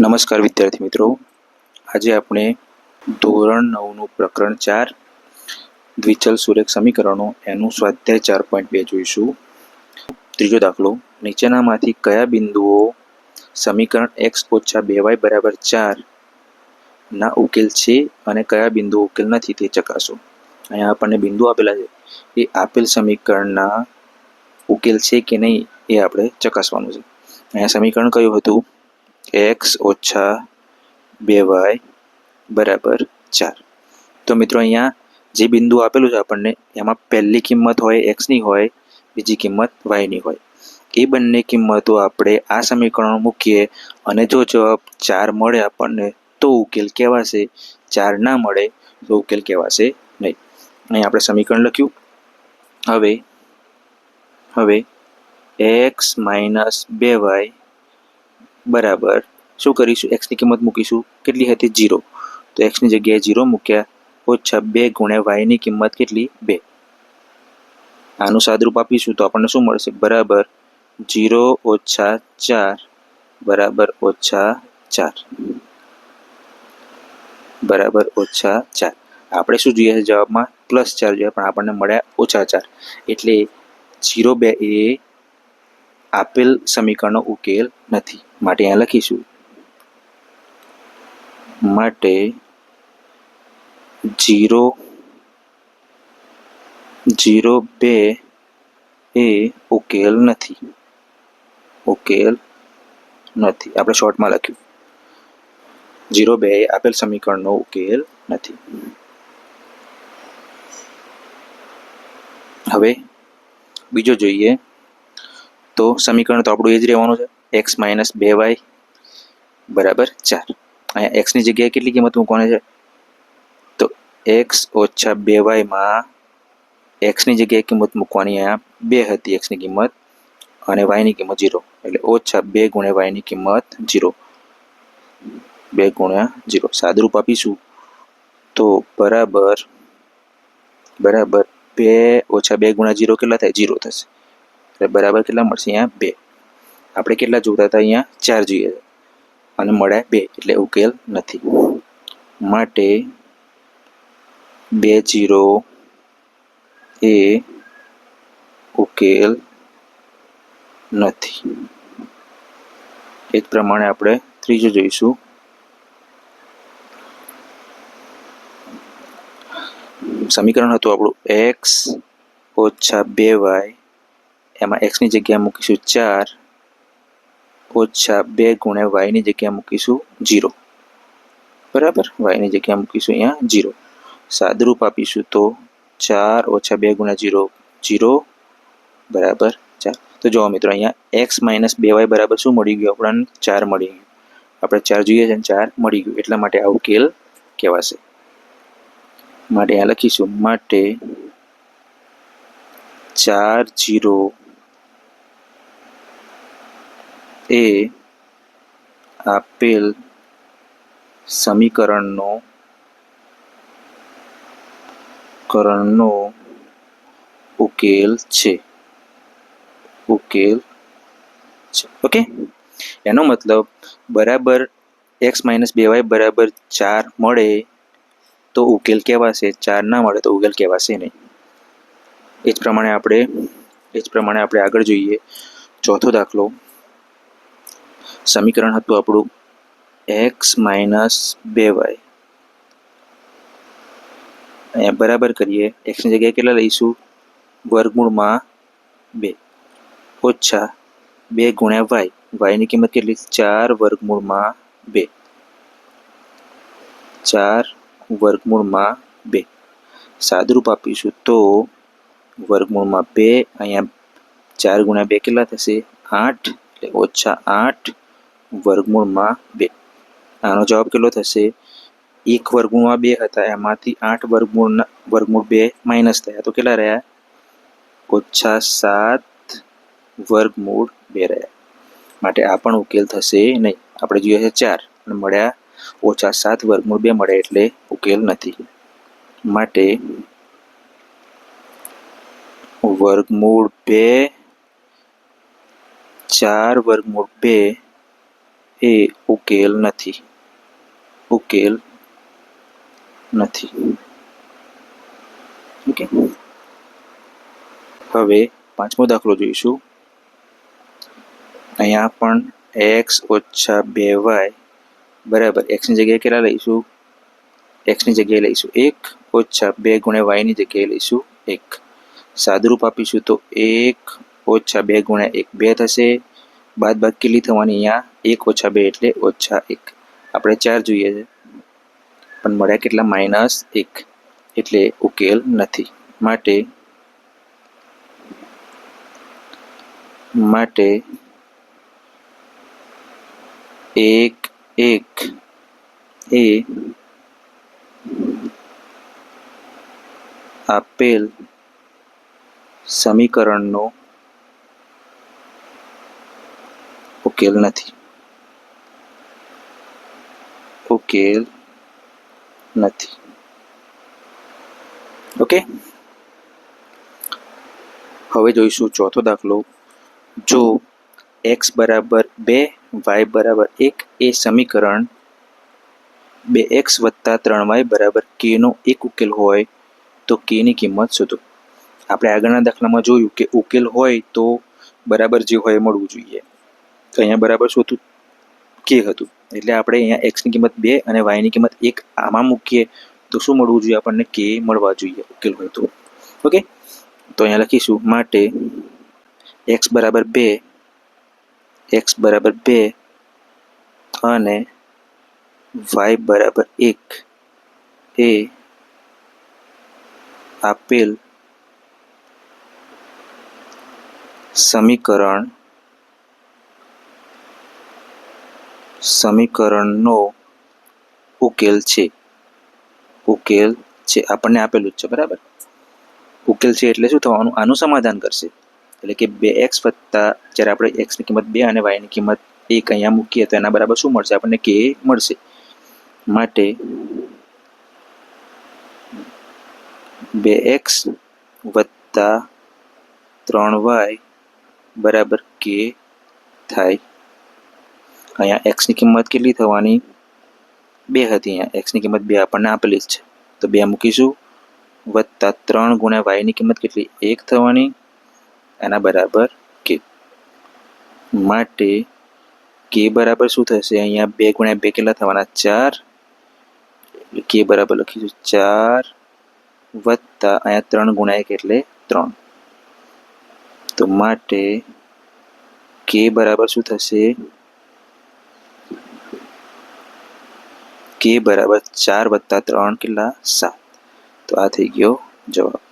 નમસ્કાર વિદ્યાર્થી મિત્રો. આજે આપણે ધોરણ નવનું પ્રકરણ ચાર, દ્વિચલ સુરેખ સમીકરણો, એનું સ્વાધ્યાય ચાર પોઈન્ટ બે જોઈશું. ત્રીજો દાખલો, નીચેનામાંથી કયા બિંદુઓ સમીકરણ એક્સ ઓછા બે વાય બરાબર ચાર ના ઉકેલ છે અને કયા બિંદુઓ ઉકેલ નથી તે ચકાસો. અહીંયા આપણને બિંદુ આપેલા છે. એ આપેલ સમીકરણના ઉકેલ છે કે નહીં એ આપણે ચકાસવાનું છે. અહીંયા સમીકરણ કયું હતું? એક્સ ઓછા બે વાય બરાબર ચાર. તો મિત્રો અહીંયા જે બિંદુ આપેલું છે આપણને, એમાં પહેલી કિંમત હોય એક્સની હોય, બીજી કિંમત વાયની હોય. એ બંને કિંમતો આપણે આ સમીકરણ મૂકીએ અને જો જવાબ ચાર મળે આપણને, તો ઉકેલ કહેવાશે. ચાર ના મળે, તો ઉકેલ કહેવાશે નહીં. અહીં આપણે સમીકરણ લખ્યું. હવે હવે એક્સ માઇનસ બે વાય બરાબર. શું કરીશું? એક્સની કિંમત મૂકીશું. કેટલી હતી? જીરો તો એક્સની જગ્યાએ જીરો મૂક્યા. ઓછા બે ગુણ્યા વાયની કિંમત કેટલી? બે. આનું સાદરૂપ આપીશું તો આપણને શું મળશે? બરાબર. જીરો ઓછા ચાર. બરાબર ઓછા ચાર. બરાબર ઓછા ચાર. આપણે શું જોઈએ છે જવાબમાં? પ્લસ ચાર જોઈએ, પણ આપણને મળ્યા ઓછા ચાર. એટલે જીરો બે એ આપેલ સમીકરણનો ઉકેલ નથી. માટે અહીંયા લખીશું. માટે જીરો જીરો બે એ ઉકેલ નથી. ઉકેલ નથી. આપણે શોર્ટમાં લખ્યું. જીરો બે એ આપેલ સમીકરણનો ઉકેલ નથી. હવે બીજો જોઈએ. તો સમીકરણ તો આપણું એ જ રહેવાનું છે. એક્સ માઇનસ બે વાય બરાબર ચાર અહીંયા એક્સની જગ્યાએ કેટલી કિંમત મૂકવાની છે? તો એક્સ ઓછા બે વાયમાં એક્સની જગ્યાએ કિંમત મૂકવાની અહીંયા બે હતી એક્સની કિંમત અને વાયની કિંમત જીરો એટલે ઓછા બે ગુણ્યા વાયની કિંમત જીરો બે ગુણ્યા જીરો સાદરૂપ આપીશું. તો બરાબર બરાબર, બે ઓછા બે ગુણ્યા જીરો કેટલા થાય? જીરો થશે. એટલે બરાબર કેટલા મળશે અહીંયા? બે. આપણે કેટલા જોતા હતા અહીંયા? ચાર જોઈએ અને મળ્યા બે, એટલે ઉકેલ નથી. માટે બે જીરો એ ઉકેલ નથી. એ જ પ્રમાણે આપણે ત્રીજું જોઈશું. સમીકરણ હતું આપણું. એક્સ ઓછા બે વાય એમાં એક્સની જગ્યાએ મૂકીશું ચાર ઓછા બે ગુણ્યા વાયની જગ્યાએ મૂકીશું જીરો બરાબર? વાયની જગ્યાએ મૂકીશું અહીંયા જીરો સાદરૂપ આપીશું તો ચાર ઓછા બે ગુણ્યા જીરો જીરો બરાબર? ચાર તો જુઓ મિત્રો, અહીંયા એક્સ માઇનસ બે વાય બરાબર શું મળી ગયું? આપણને ચાર મળી ગયું. આપણે ચાર જોઈએ છે ચાર મળી ગયું. એટલા માટે આ ઉકેલ કહેવાશે. માટે અહીંયા લખીશું. માટે ચાર જીરો એ આપેલ સમીકરણનો કરણનો ઉકેલ છે. ઉકેલ છે. ઓકે? એનો મતલબ બરાબર એક્સ માઇનસ બે વાય બરાબર ચાર મળે તો ઉકેલ કહેવાશે. ચાર ના મળે તો ઉકેલ કહેવાશે નહીં. એ જ પ્રમાણે આપણે, એ જ પ્રમાણે આપણે આગળ જોઈએ. ચોથો દાખલો. સમીકરણ હતું આપણું એક્સ માઇનસ બે વાય અહીંયા બરાબર કરીએ. એક્સની જગ્યાએ કેટલા લઈશું? વર્ગમૂળમાં બે. ઓછા બે ગુણ્યા વાય વાયની કિંમત કેટલી? ચાર વર્ગમૂળમાં બે. ચાર વર્ગમૂળમાં બે. સાદરૂપ આપીશું તો વર્ગમૂળમાં બે, અહીંયા ચાર ગુણ્યા બે કેટલા થશે? આઠ. એટલે ઓછા આઠ વર્ગમૂળમાં બે. આનો જવાબ કેટલો થશે? એક વર્ગમૂળમાં બે હતા, એમાંથી આઠ વર્ગમૂળના, વર્ગમૂળ બે માઇનસ થયા. તો કેટલા રહ્યા? ઓછા સાત વર્ગમૂળ બે રહ્યા. માટે આ પણ ઉકેલ થશે નહીં. આપણે જોઈએ છે ચાર, અને મળ્યા ઓછા સાત વર્ગમૂળ બે મળે એટલે ઉકેલ નથી. માટે વર્ગમૂળ બે, ચાર વર્ગમૂળ બે એ ઉકેલ નથી. ઉકેલ નથી. ઓકે. હવે પાંચમો દાખલો જોઈશું. અહીંયા પણ એક્સ ઓછા બે વાય બરાબર. એક્સની જગ્યાએ કેટલા લઈશું? એક્સની જગ્યાએ લઈશું. એક ઓછા બે ગુણ્યા વાયની જગ્યાએ લઈશું એક. સાદુરૂપ આપીશું તો એક ઓછા બે ગુણ્યા એક. બે થશે. બાદ બાદ કેટલી થવાની અહીંયા? એક ઓછા બે એટલે ઓછા એક. આપણે ચાર જોઈએ છે. પણ મળ્યા કેટલા? માઇનસ એક. એટલે ઉકેલ નથી. માટે માટે એક એક. એ આપેલ સમીકરણનો ઉકેલ નથી. ઉકેલ નથી. ઓકે હવે જોઈશું ચોથો દાખલો. જો એક્સ બરાબર બે વાય બરાબર એક, એ સમીકરણ બે એક્સ વત્તા ત્રણ વાય બરાબર કેનો એક ઉકેલ હોય, તો કેની કિંમત શોધો. આપણે આગળના દાખલામાં જોયું કે ઉકેલ હોય તો બરાબર જે હોય એ મળવું જોઈએ. તો અહીંયા બરાબર શું હતું? કે હતું. એટલે આપણે અહીંયા એક્સની કિંમત બે અને વાયની કિંમત એક આમાં મૂકીએ તો શું મળવું જોઈએ આપણને? કે મળવા જોઈએ ઉકેલ હોય તો. ઓકે તો અહીંયા લખીશું, માટે એક્સ બરાબર બે એક્સ બરાબર બે અને વાય બરાબર એક એ આપેલ સમીકરણ સમીકરણનો ઉકેલ છે. ઉકેલ છે આપણને આપેલું જ છે, બરાબર? ઉકેલ છે એટલે શું થવાનું? આનું સમાધાન કરશે. એટલે કે બે એક્સ વત્તા જ્યારે આપણે એક્સની કિંમત બે અને વાયની કિંમત એક અહીંયા મૂકીએ તો એના બરાબર શું મળશે? આપણને કે મળશે. માટે બે એક્સ વત્તા ત્રણ વાય બરાબર કે થાય અહીંયા એક્સની કિંમત કેટલી થવાની? બે હતી અહીંયા. એક્સની કિંમત બે આપણને આપેલી જ છે. તો બે મૂકીશું. વત્તા ત્રણ ગુણ્યા વાયની કિંમત કેટલી? એક થવાની. એના બરાબર કે માટે કે બરાબર શું થશે? અહીંયા બે ગુણ્યા બે કેટલા થવાના? ચાર. કે બરાબર લખીશું. ચાર વત્તા અહીંયા ત્રણ ગુણ્યા એક એટલે ત્રણ. તો માટે કે બરાબર શું થશે? કે બરાબર ચાર વત્તા ત્રણ કેટલા સાત? તો આ થઈ ગયો જવાબ.